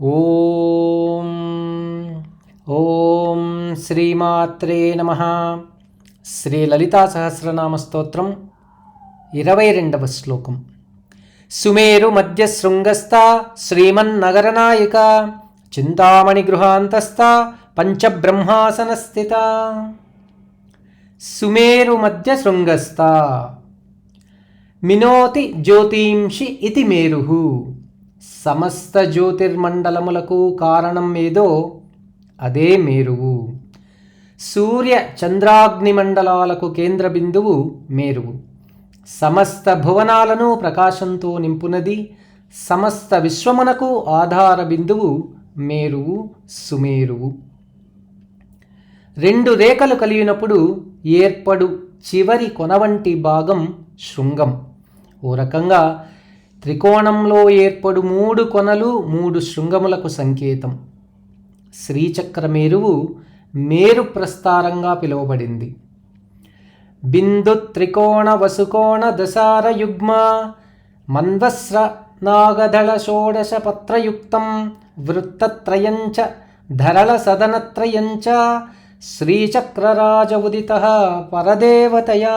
ఓం ఓం శ్రీమాత్రే నమ. శ్రీ లలితా సహస్రనామ స్తోత్రం ఇరవై రెండవ శ్లోకం. సుమేరు మధ్య శృంగస్థ శ్రీమన్నగరనాయిక చింతామణి గృహాంతస్థ పంచబ్రహ్మాసనస్థిత. సుమేరు మధ్య శృంగస్థ మినోతి జ్యోతింషి ఇది మేరు. సమస్త జ్యోతిర్మండలములకు కారణం ఏదో అదే మేరువు. సూర్య చంద్రాగ్ని మండలాలకు కేంద్ర బిందువు మేరువు. సమస్త భువనాలను ప్రకాశంతో నింపునది సమస్త విశ్వమునకు ఆధార బిందువు మేరువు సుమేరువు. రెండు రేఖలు కలిగినప్పుడు ఏర్పడు చివరి కొన వంటి భాగం శృంగం. ఓ రకంగా త్రికోణంలో ఏర్పడు మూడు కొనలు మూడు శృంగములకు సంకేతం. శ్రీచక్ర మేరువు మేరు ప్రస్తారంగా పిలువబడింది. బిందు త్రికోణ వసుకోణ దశార యుగ్మ మందస్ర నాగదళ షోడశ పత్రయుక్తం వృత్తత్రయంచ ధరళ సదనత్రయంచ శ్రీచక్రరాజ ఉదిత పరదేవతయా.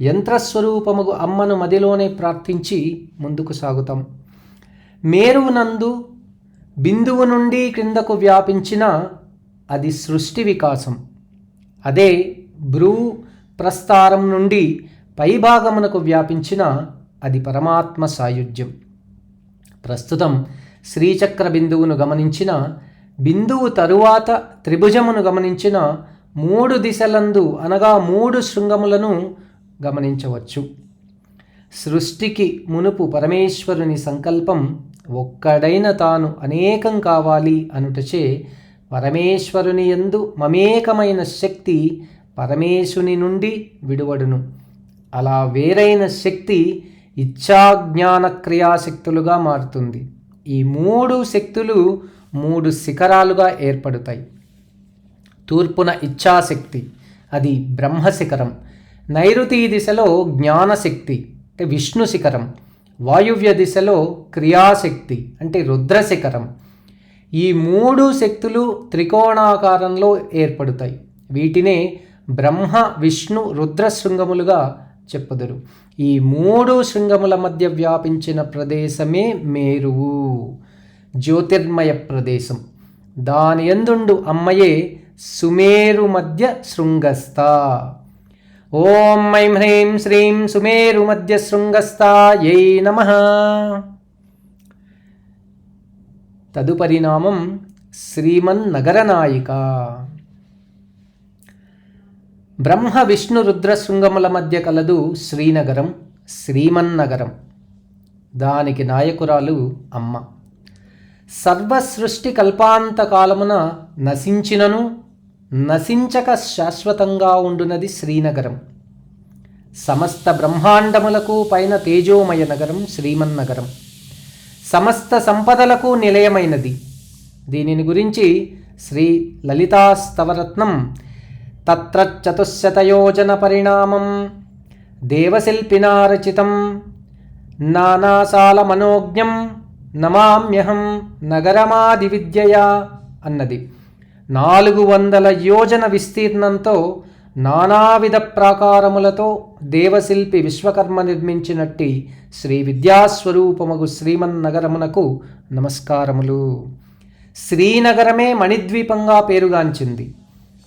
యంత్రస్వరూపముగు అమ్మను మదిలోనే ప్రార్థించి ముందుకు సాగుతాం. మేరువునందు బిందువు నుండి క్రిందకు వ్యాపించిన అది సృష్టి వికాసం. అదే భ్రూ ప్రస్తారం నుండి పైభాగమునకు వ్యాపించిన అది పరమాత్మ సాయుధ్యం. ప్రస్తుతం శ్రీచక్ర బిందువును గమనించిన బిందువు తరువాత త్రిభుజమును గమనించిన మూడు దిశలందు అనగా మూడు శృంగములను గమనించవచ్చు. సృష్టికి మునుపు పరమేశ్వరుని సంకల్పం ఒక్కడైన తాను అనేకం కావాలి అనుటచే పరమేశ్వరుని యందు మమేకమైన శక్తి పరమేశుని నుండి విడువడును. అలా వేరైన శక్తి ఇచ్ఛాజ్ఞాన క్రియాశక్తులుగా మారుతుంది. ఈ మూడు శక్తులు మూడు శిఖరాలుగా ఏర్పడతాయి. తూర్పున ఇచ్ఛాశక్తి అది బ్రహ్మశిఖరం. నైరుతి దిశలో జ్ఞానశక్తి అంటే విష్ణు శిఖరం వాయువ్య దిశలో క్రియాశక్తి అంటే రుద్రశిఖరం. ఈ మూడు శక్తులు త్రికోణాకారంలో ఏర్పడతాయి. వీటినే బ్రహ్మ విష్ణు రుద్ర శృంగములుగా చెప్పుదురు. ఈ మూడు శృంగముల మధ్య వ్యాపించిన ప్రదేశమే మేరువు జ్యోతిర్మయ ప్రదేశం. దాని ఎందుండు అమ్మయే సుమేరు మధ్య శృంగస్థ. ఓం ఐం హ్రీం శ్రీం సుమేరు మధ్య శృంగస్థాయై నమ. తదుపరి నామం శ్రీమన్నగరనాయిక. బ్రహ్మ విష్ణు రుద్ర శృంగముల మధ్య కలదు శ్రీనగరం శ్రీమన్నగరం. దానికి నాయకురాలు అమ్మ. సర్వసృష్టి కల్పాంత కాలమున నశించినను నశించక శాశ్వతంగా ఉండునది శ్రీనగరం. సమస్త బ్రహ్మాండములకు పైన తేజోమయ నగరం శ్రీమన్నగరం. సమస్త సంపదలకు నిలయమైనది. దీనిని గురించి శ్రీ లలితాస్తవరత్నం తత్ర చతుశతయోజన పరిణామం దేవశిల్పినారచితం నానాసాల మనోజ్ఞం నమామ్యహం నగరమాది విద్యయా అన్నది. నాలుగు వందల యోజన విస్తీర్ణంతో నానావిధ ప్రాకారములతో దేవశిల్పి విశ్వకర్మ నిర్మించినట్టి శ్రీ విద్యాస్వరూపముగు శ్రీమన్నగరమునకు నమస్కారములు. శ్రీనగరమే మణిద్వీపంగా పేరుగాంచింది.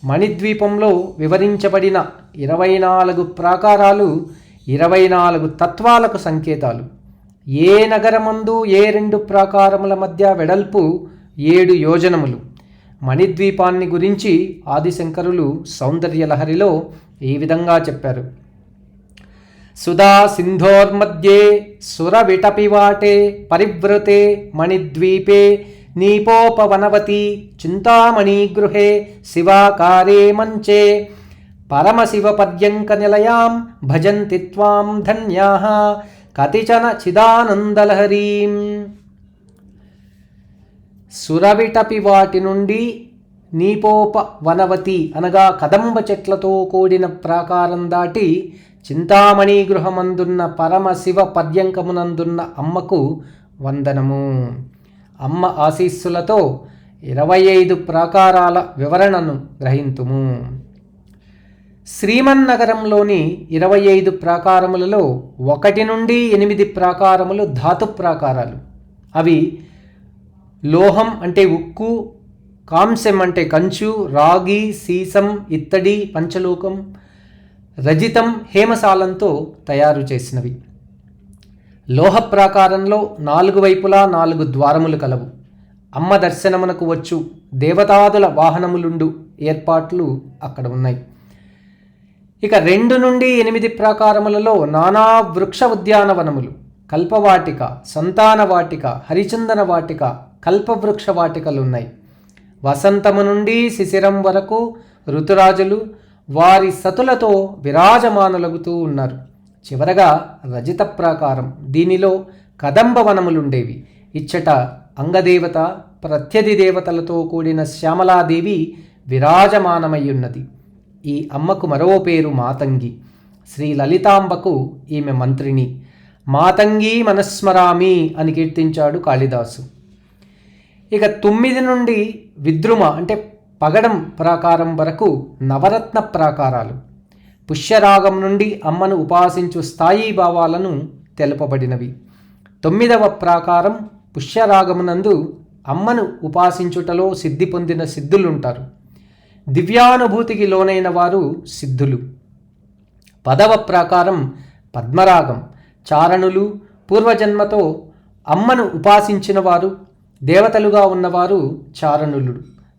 మణిద్వీపంలో వివరించబడిన ఇరవై నాలుగు ప్రాకారాలు ఇరవై నాలుగు తత్వాలకు సంకేతాలు. ఏ నగరమందు ఏ రెండు ప్రాకారముల మధ్య వెడల్పు ఏడు యోజనములు. మణిద్వీపాన్ని గురించి ఆదిశంకరులు సౌందర్యలహరిలో ఈ విధంగా చెప్పారు. సుధా సింధోర్మధ్యే సురవిటపివాటే పరివృతే మణిద్వీపే నీపోపవనవతి చింతామణిగృహే శివాకారే మంచే పరమశివపర్యంక నిలయాం భజంతి త్వాం ధన్యా కతిచన చిదానందలహరీం. సురవిటపి వాటి నుండి నీపోప వనవతి అనగా కదంబ చెట్లతో కూడిన ప్రాకారం దాటి చింతామణి గృహమందున్న పరమశివ పర్యంకమునందున్న అమ్మకు వందనము. అమ్మ ఆశీస్సులతో ఇరవై ఐదు ప్రాకారాల వివరణను గ్రహింతుము. శ్రీమన్నగరంలోని ఇరవై ఐదు ప్రాకారములలో ఒకటి నుండి ఎనిమిది ప్రాకారములు ధాతు ప్రాకారాలు. అవి లోహం అంటే ఉక్కు కాంస్యం అంటే కంచు రాగి సీసం ఇత్తడి పంచలోకం రజితం హేమసాలంతో తయారు చేసినవి. లోహ ప్రాకారంలో నాలుగు వైపులా నాలుగు ద్వారములు కలవు. అమ్మ దర్శనమునకు వచ్చు దేవతాదుల వాహనములుండు ఏర్పాట్లు అక్కడ ఉన్నాయి. ఇక రెండు నుండి ఎనిమిది ప్రాకారములలో నానా వృక్ష ఉద్యానవనములు కల్పవాటిక సంతాన వాటిక హరిచందన వాటిక కల్పవృక్ష వాటికలు ఉన్నాయి వసంతము నుండి శిశిరం వరకు ఋతురాజులు వారి సతులతో విరాజమానులగుతూ ఉన్నారు. చివరగా రజిత ప్రాకారం. దీనిలో కదంబ వనములుండేవి. ఇచ్చట అంగదేవత ప్రత్యధి దేవతలతో కూడిన శ్యామలాదేవి విరాజమానమయ్యున్నది. ఈ అమ్మకు మరో పేరు మాతంగి. శ్రీ లలితాంబకు ఈమె మంత్రిని మాతంగి మనస్మరామి అని కీర్తించాడు కాళిదాసు. ఇక తొమ్మిది నుండి విద్రుమ అంటే పగడం ప్రాకారం వరకు నవరత్న ప్రాకారాలు. పుష్యరాగం నుండి అమ్మను ఉపాసించు స్థాయి భావాలను తెలుపబడినవి. తొమ్మిదవ ప్రాకారం పుష్యరాగమునందు అమ్మను ఉపాసించుటలో సిద్ధి పొందిన సిద్ధులుంటారు. దివ్యానుభూతికి లోనైన వారు సిద్ధులు. పదవ ప్రాకారం పద్మరాగం. చారణులు పూర్వజన్మతో అమ్మను ఉపాసించిన వారు దేవతలుగా ఉన్నవారు చారణులు.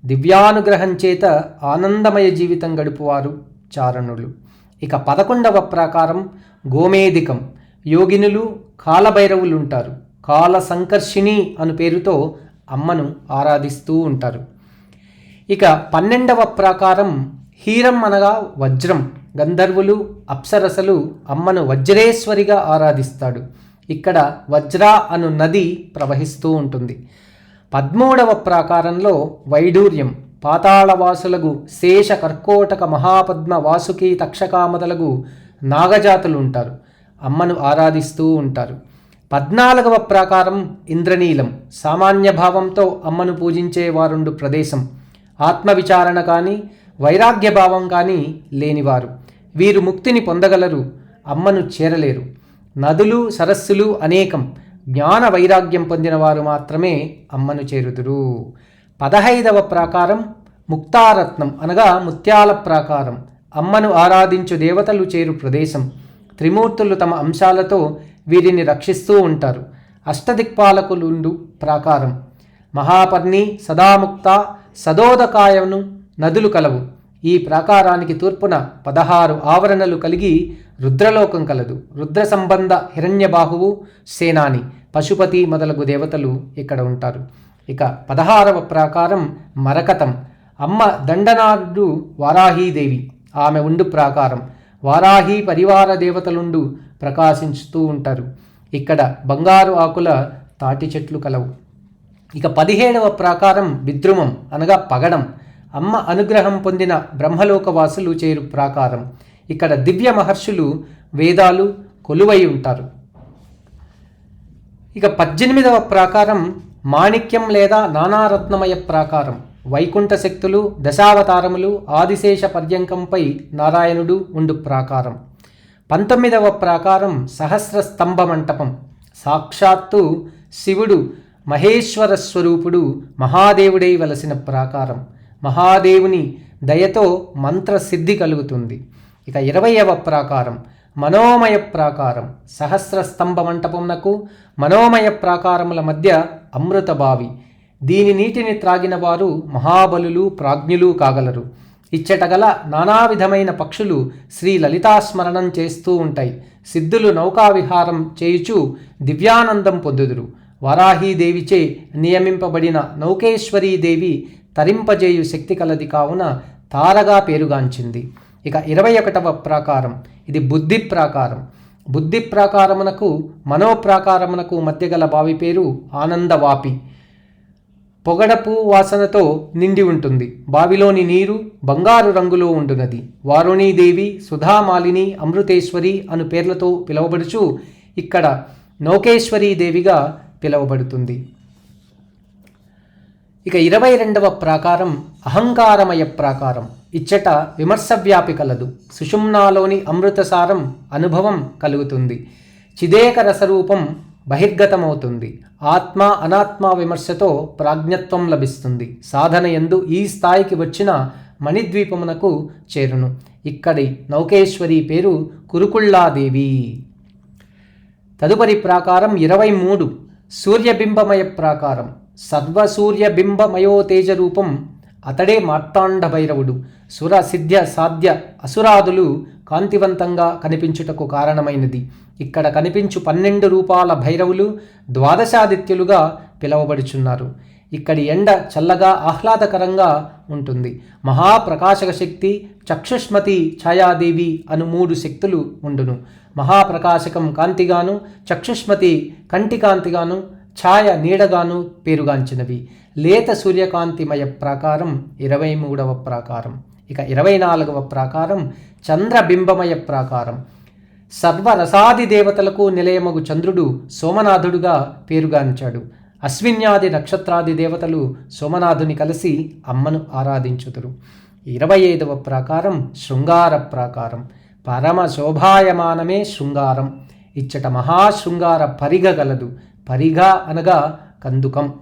దివ్యానుగ్రహం చేత ఆనందమయ జీవితం గడుపువారు చారణులు. ఇక పదకొండవ ప్రకారం గోమేదికం యోగినులు కాలభైరవులు ఉంటారు కాల సంకర్షిణి అను పేరుతో అమ్మను ఆరాధిస్తూ ఉంటారు. ఇక పన్నెండవ ప్రకారం హీరం అనగా వజ్రం. గంధర్వులు అప్సరసలు అమ్మను వజ్రేశ్వరిగా ఆరాధిస్తాడు. ఇక్కడ వజ్ర అను నది ప్రవహిస్తూ ఉంటుంది. పద్మూడవ ప్రాకారంలో వైఢూర్యం పాతాళవాసులకు శేష కర్కోటక మహాపద్మ వాసుకి తక్షకామదలగు నాగజాతులు ఉంటారు అమ్మను ఆరాధిస్తూ ఉంటారు. పద్నాలుగవ ప్రాకారం ఇంద్రనీలం సామాన్య భావంతో అమ్మను పూజించే వారుండు ప్రదేశం. ఆత్మవిచారణ కానీ వైరాగ్య భావం కానీ లేనివారు. వీరు ముక్తిని పొందగలరు అమ్మను చేరలేరు. నదులు సరస్సులు అనేకం. జ్ఞాన వైరాగ్యం పొందిన వారు మాత్రమే అమ్మను చేరుదురు. పదహైదవ ప్రాకారం ముక్తారత్నం అనగా ముత్యాల ప్రాకారం. అమ్మను ఆరాధించు దేవతలు చేరు ప్రదేశం. త్రిమూర్తులు తమ అంశాలతో వీరిని రక్షిస్తూ ఉంటారు. అష్టదిక్పాలకులుండు ప్రాకారం. మహాపర్ణి సదాముక్త సదోదకాయను నదులు కలవు. ఈ ప్రాకారానికి తూర్పున పదహారు ఆవరణలు కలిగి రుద్రలోకం కలదు. రుద్ర సంబంధ హిరణ్యబాహువు సేనాని పశుపతి మొదలగు దేవతలు ఇక్కడ ఉంటారు. ఇక పదహారవ ప్రాకారం మరకతం. అమ్మ దండనాడు వారాహీదేవి. ఆమె ఉండు ప్రాకారం. వారాహి పరివార దేవతలుండు ప్రకాశించుతూ ఉంటారు. ఇక్కడ బంగారు ఆకుల తాటి చెట్లు కలవు. ఇక పదిహేడవ ప్రాకారం విద్రుమం అనగా పగడం. అమ్మ అనుగ్రహం పొందిన బ్రహ్మలోకవాసులు చేరు ప్రాకారం. ఇక్కడ దివ్య మహర్షులు వేదాలు కొలువై ఉంటారు. ఇక పద్దెనిమిదవ ప్రాకారం మాణిక్యం లేదా నానారత్నమయ ప్రాకారం. వైకుంఠ శక్తులు దశావతారములు ఆదిశేష పర్యంకంపై నారాయణుడు ఉండు ప్రాకారం. పంతొమ్మిదవ ప్రాకారం సహస్ర స్తంభ మంటపం. సాక్షాత్తు శివుడు మహేశ్వర స్వరూపుడు మహాదేవుడై వలసిన ప్రాకారం. మహాదేవుని దయతో మంత్రసిద్ధి కలుగుతుంది. ఇక ఇరవయవ ప్రాకారం మనోమయ ప్రాకారం సహస్ర స్తంభ మంటపమునకు మనోమయ ప్రాకారముల మధ్య అమృత బావి. దీని నీటిని త్రాగిన వారు మహాబలులు ప్రాజ్ఞులు కాగలరు. ఇచ్చటగల నానావిధమైన నానా విధమైన పక్షులు శ్రీ లలితాస్మరణం చేస్తూ ఉంటాయి. సిద్ధులు నౌకావిహారం చేయుచు దివ్యానందం పొందుదురు. వారాహీదేవిచే నియమింపబడిన నౌకేశ్వరీదేవి తరింపజేయు శక్తి కలది కావున తారగా పేరుగాంచింది. ఇక ఇరవై ఒకటవ ప్రాకారం. ఇది బుద్ధి ప్రాకారం. బుద్ధి ప్రాకారమునకు మనోప్రాకారమునకు మధ్య గల బావి పేరు ఆనందవాపి. పొగడపు వాసనతో నిండి ఉంటుంది. బావిలోని నీరు బంగారు రంగులో ఉండునది. వారుణీదేవి సుధామాలిని అమృతేశ్వరి అను పేర్లతో పిలువబడుచు ఇక్కడ నౌకేశ్వరీ దేవిగా పిలువబడుతుంది. ఇక ఇరవై రెండవ ప్రాకారం అహంకారమయ ప్రాకారం. ఇచ్చట విమర్శవ్యాపి కలదు. సుషుమ్నాలోని అమృతసారం అనుభవం కలుగుతుంది. చిదేక రసరూపం బహిర్గతమవుతుంది. ఆత్మ అనాత్మ విమర్శతో ప్రాజ్ఞత్వం లభిస్తుంది. సాధన ఎందు ఈ స్థాయికి వచ్చిన మణిద్వీపమునకు చేరును. ఇక్కడి నౌకేశ్వరి పేరు కురుకుళ్ళాదేవి తదుపరి ప్రాకారం ఇరవై మూడు సూర్యబింబమయ ప్రాకారం. సర్వసూర్యబింబమయో తేజ రూపం అతడే మార్తాండ భైరవుడు సుర సిద్ధ్య సాధ్య అసురాదులు కాంతివంతంగా కనిపించుటకు కారణమైనది. ఇక్కడ కనిపించు పన్నెండు రూపాల భైరవులు ద్వాదశాదిత్యులుగా పిలువబడుచున్నారు. ఇక్కడి ఎండ చల్లగా ఆహ్లాదకరంగా ఉంటుంది. మహాప్రకాశక శక్తి చక్షుష్మతి ఛాయాదేవి అను మూడు శక్తులు ఉండును. మహాప్రకాశకం కాంతిగాను చక్షుష్మతి కంటి కాంతిగాను ఛాయ నీడగాను పేరుగాంచినవి. లేత సూర్యకాంతిమయ ప్రాకారం ఇరవై మూడవ ప్రాకారం. ఇక ఇరవై నాలుగవ ప్రాకారం చంద్రబింబమయ ప్రాకారం. సర్వరసాది దేవతలకు నిలయమగు చంద్రుడు సోమనాథుడుగా పేరుగాంచాడు. అశ్విన్యాది నక్షత్రాది దేవతలు సోమనాథుని కలిసి అమ్మను ఆరాధించుదురు. ఇరవై ఐదవ ప్రాకారం శృంగార ప్రాకారం. పరమ శోభాయమానమే శృంగారం. ఇచ్చట మహాశృంగార పరిగ గలదు. పరిగా అనగా కందుకం.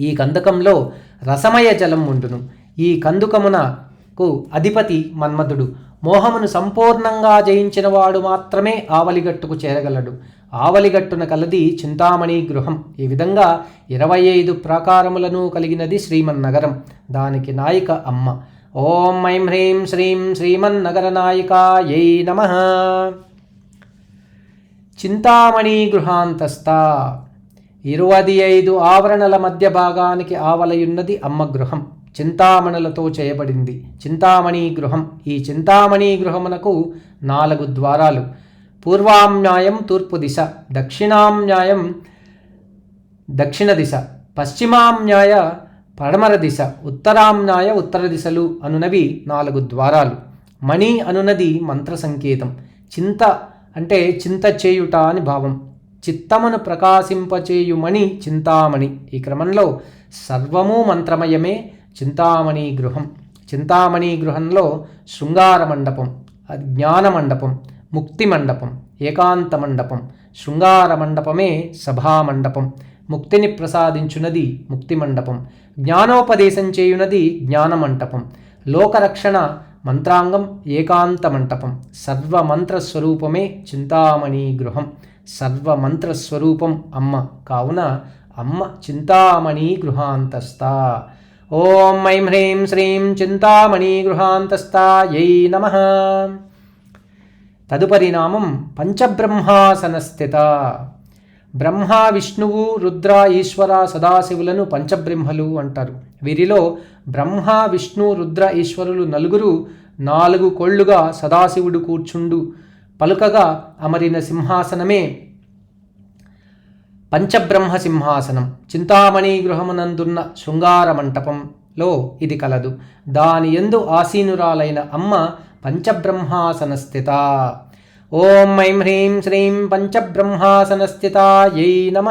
ఈ కందకంలో రసమయ జలం ఉండును. ఈ కందుకమునకు అధిపతి మన్మధుడు. మోహమును సంపూర్ణంగా జయించినవాడు మాత్రమే ఆవలిగట్టుకు చేరగలడు. ఆవలిగట్టున కలది చింతామణి గృహం. ఈ విధంగా ఇరవై ఐదు ప్రాకారములను కలిగినది శ్రీమన్నగరం. దానికి నాయిక అమ్మ. ఓం ఐం హ్రీం శ్రీం శ్రీమన్నగర నాయికాయై నమ. చింతామణి గృహాంతస్థ. ఇరవై ఐదు ఆవరణల మధ్య భాగానికి ఆవలయున్నది అమ్మ గృహం. చింతామణులతో చేయబడింది. చింతామణి గృహం. ఈ చింతామణి గృహమునకు నాలుగు ద్వారాలు. పూర్వామ్నాయం తూర్పు దిశ. దక్షిణామ్నాయం దక్షిణ దిశ. పశ్చిమామ్నాయ పడమర దిశ. ఉత్తరామ్నాయ ఉత్తర దిశలు అనునవి నాలుగు ద్వారాలు. మణి అనునది మంత్ర సంకేతం. చింత అంటే చింత చేయుట అని భావం. చిత్తమును ప్రకాశింపచేయుమణి చింతామణి. ఈ క్రమంలో సర్వము మంత్రమయమే చింతామణి గృహం. చింతామణి గృహంలో శృంగార మండపం జ్ఞాన మండపం ముక్తి మండపం ఏకాంత మండపం శృంగార మండపమే సభా మండపం. ముక్తిని ప్రసాదించునది ముక్తి మండపం. జ్ఞానోపదేశం చేయునది జ్ఞానమంటపం లోకరక్షణ మంత్రాంగం ఏకాంత మంటపం సర్వమంత్రస్వరూపమే చింతామణి గృహం. సర్వమంత్రస్వరూపం అమ్మ. కావున అమ్మ చింతామణి గృహాంతస్థ. ఓం ఐం హ్రీం శ్రీం చింతామణి గృహాంతస్థ. యై నమ. తదుపరి నామం పంచబ్రహ్మాసనస్థిత. బ్రహ్మ విష్ణువు రుద్ర ఈశ్వర సదాశివులను పంచబ్రహ్మలు అంటారు. వీరిలో బ్రహ్మ విష్ణు రుద్ర ఈశ్వరులు నలుగురు నాలుగు కోళ్ళుగా సదాశివుడు కూర్చుండు. పలుకగా అమరిన సింహాసనమే పంచబ్రహ్మ సింహాసనం. చింతామణి గృహమునందున్న శృంగార మంటపంలో ఇది కలదు. దాని ఎందు ఆసీనురాలైన అమ్మ పంచబ్రహ్మాసనస్థిత. ఓం ఐం హ్రీం శ్రీం పంచబ్రహ్మాసనస్థిత యై నమ.